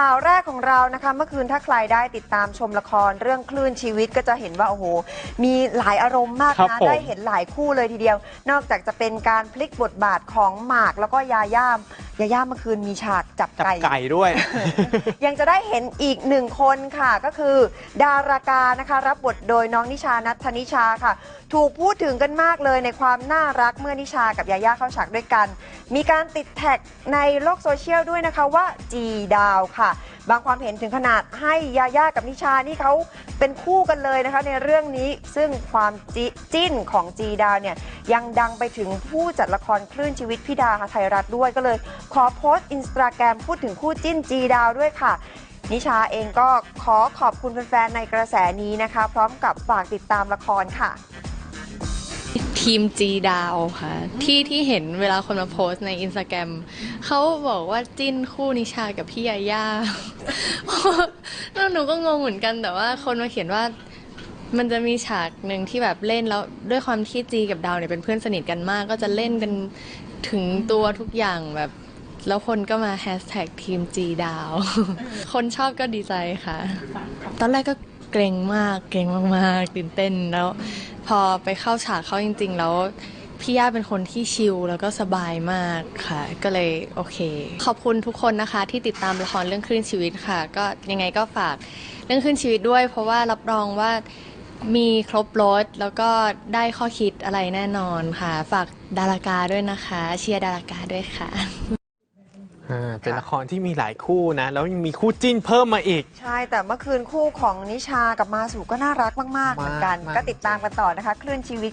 ข่าวแรกของเรานะคะเมื่อคืนถ้าใครได้ติดตามชมละครเรื่องคลื่นชีวิตก็จะเห็นว่าโอ้โหมีหลายอารมณ์มากครับนะผมได้เห็นหลายคู่เลยทีเดียว นอกจากจะเป็นการพลิกบทบาทของหมากแล้วก็ยาย่าม ยาย่าเมื่อคืนมีฉากจับจับไก่ ไก่ด้วย ยังจะได้เห็นอีกหนึ่งคนค่ะ ก็คือ ดารากานะคะ รับบทโดยน้องนิชานัทธนิชาค่ะ ถูกพูดถึงกันมากเลยในความน่ารักเมื่อนิชากับยาย่าเข้าฉากด้วยกัน มีการติดแท็กในโลกโซเชียลด้วยนะคะว่าจีดาวค่ะ บางความเห็นถึงขนาดให้ยาย่ากับนิชานี่เขาเป็นคู่กันเลยนะคะในเรื่องนี้ซึ่งความจิจิ้นของจีดาวเนี่ย ยังดังไปถึงผู้จัดละครคลื่นชีวิตพี่ดาไทยรัฐด้วยก็เลย ขอโพสต์อินสตาแกรมพูดถึงคู่จิ้นจีดาวด้วยค่ะ นิชาเองก็ขอขอบคุณแฟนๆในกระแสนี้นะคะ พร้อมกับฝากติดตามละครค่ะ ทีมจีดาวค่ะ ที่ที่เห็นเวลาคนมาโพสต์ในอินสตาแกรมเขาบอกว่าจิ้นคู่นิชากับพี่ยาย่า แล้วหนูก็งงเหมือนกันแต่ว่าคนมาเขียนว่า มันจะมีฉากหนึ่งที่แบบเล่นแล้วด้วยความที่จีกับดาวเนี่ยเป็นเพื่อนสนิทกันมาก ก็จะเล่นกันถึงตัวทุกอย่างแบบ แล้วคนก็มาแฮชแท็กทีมจีดาว คนชอบก็ดีใจค่ะ ตอนแรกก็เกรงมากเกรงมากๆตื่นเต้นแล้ว พอไปเข้าฉากเข้าจริง ๆ แล้วพี่ย่าเป็นคนที่ชิลแล้วก็สบายมากค่ะ ก็เลยโอเค ขอบคุณทุกคนนะคะ ที่ติดตามละครเรื่องคลื่นชีวิตค่ะ ก็ยังไงก็ฝากเรื่องคลื่นชีวิตด้วย เพราะว่ารับรองว่า มีครบรถแล้วก็ได้ข้อคิดอะไรแน่นอนค่ะ ฝากดารากาด้วยนะคะ เชียร์ดารากาด้วยค่ะ อ่าเป็นละครที่มีหลายคู่นะ แล้วยังมีคู่จิ้นเพิ่มมาอีก ใช่ แต่เมื่อคืนคู่ของนิชากับมาสูก็น่ารักมาก ๆ เหมือนกัน มากๆ ก็ติดตามกันต่อนะคะ คลื่นชีวิต